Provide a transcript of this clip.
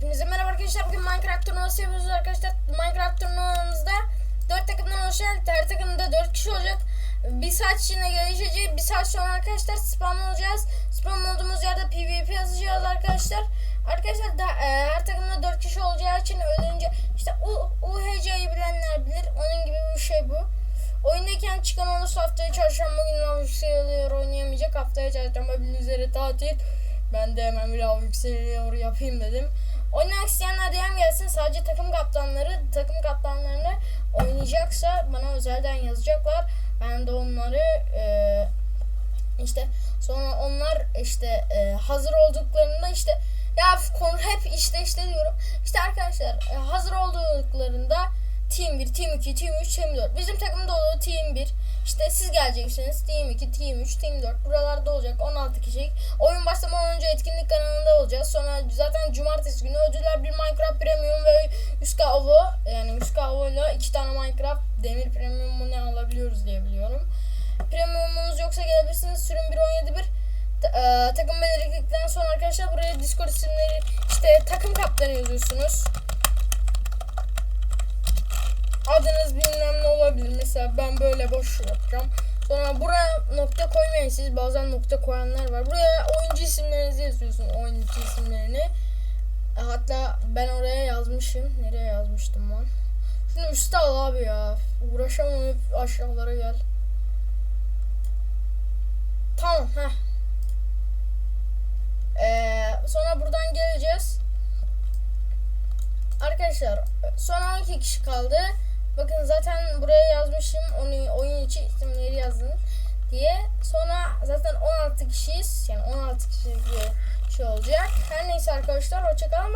Hepinize merhaba arkadaşlar. Bugün Minecraft turnuvası yapıyoruz arkadaşlar. Minecraft turnuvamızda 4 takımdan oluşacak. Her takımda 4 kişi olacak. Bir saat içinde gelişecek. Bir saat sonra arkadaşlar spam olacağız. Spam olduğumuz yerde PvP yazacağız arkadaşlar. Arkadaşlar da, e, her takımda 4 kişi olacağı için ölünce işte U, UHC'yi bilenler bilir. Onun gibi bir şey bu. Oyundayken çıkan olursa haftaya çarşamba günü yükseliyor oynayamayacak. Haftaya çarşamba bildiğiniz üzere tatil. Ben de hemen bir av yükseliyor yapayım dedim. Oynamak isteyenler DM gelsin. Sadece takım kaptanları, takım kaptanlarını oynayacaksa bana özelden yazacaklar. Ben de onları eee, işte sonra onlar işte eee, hazır olduklarında işte ya konu hep işte işte diyorum. İşte arkadaşlar e, hazır olduklarında Team 1, Team 2, Team 3, Team 4. Bizim takımda olur Team 1. İşte siz geleceksiniz. Team 2, Team 3, Team 4. Buralarda olacak 16 kişilik. Oyun başlamadan önce etkinlik kanalında olacağız. Sonra zaten cumartesi günü ödüller bir Minecraft Premium ve 100k ovo yani 100k ovo ile 2 tane Minecraft Demir Premium mu ne alabiliyoruz diye biliyorum. Premiumunuz yoksa gelebilirsiniz. Sürüm 1.17.1 Ta- e, takım belirledikten sonra arkadaşlar buraya Discord isimleri işte takım kaptanı yazıyorsunuz. Adınız bilmem ne olabilir. Mesela ben böyle boş yapacağım. Sonra buraya nokta koymayın siz. Bazen nokta koyanlar var. Buraya oyuncu isimlerinizi yazıyorsun. Oyuncu isimlerini. Hatta ben oraya yazmışım. Nereye yazmıştım ben? Şunu üstte al abi ya. Uğraşamam hep aşağılara gel. Tamam heh. Ee, sonra buradan geleceğiz. Arkadaşlar son 12 kişi kaldı. Bakın zaten buraya yazmışım onu oyun içi isimleri yazın diye. Sonra zaten 16 kişiyiz. Yani 16 kişi bir şey olacak. Her neyse arkadaşlar hoşçakalın.